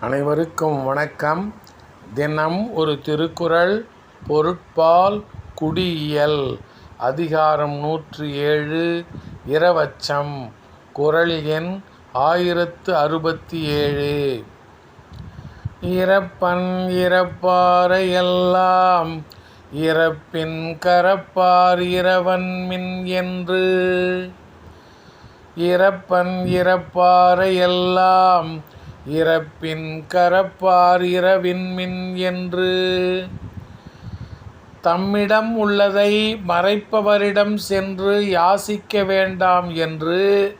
அனைவருக்கும் வணக்கம். தினம் ஒரு திருக்குறள் பொருட்பால் குடியியல் அதிகாரம் நூற்று ஏழு இரவச்சம் குரல் எண் ஆயிரத்து அறுபத்தி ஏழு. இறப்பன் இறப்பாரை எல்லாம் இறப்பின் கரப்பார் இறவன் மின் என்று. இறப்பன் இறப்பாரை எல்லாம் இறப்பின் கரப்பார் இரவின்மின் என்று. தம்மிடம் உள்ளதை மறைப்பவரிடம் சென்று யாசிக்க வேண்டாம் என்று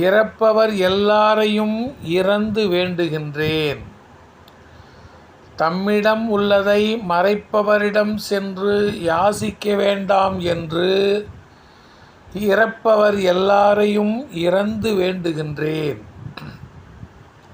இறப்பவர் எல்லாரையும் இறந்து வேண்டுகின்றேன். தம்மிடம் உள்ளதை மறைப்பவரிடம் சென்று யாசிக்க வேண்டாம் என்று இறப்பவர் எல்லாரையும் இறந்து வேண்டுகின்றேன்.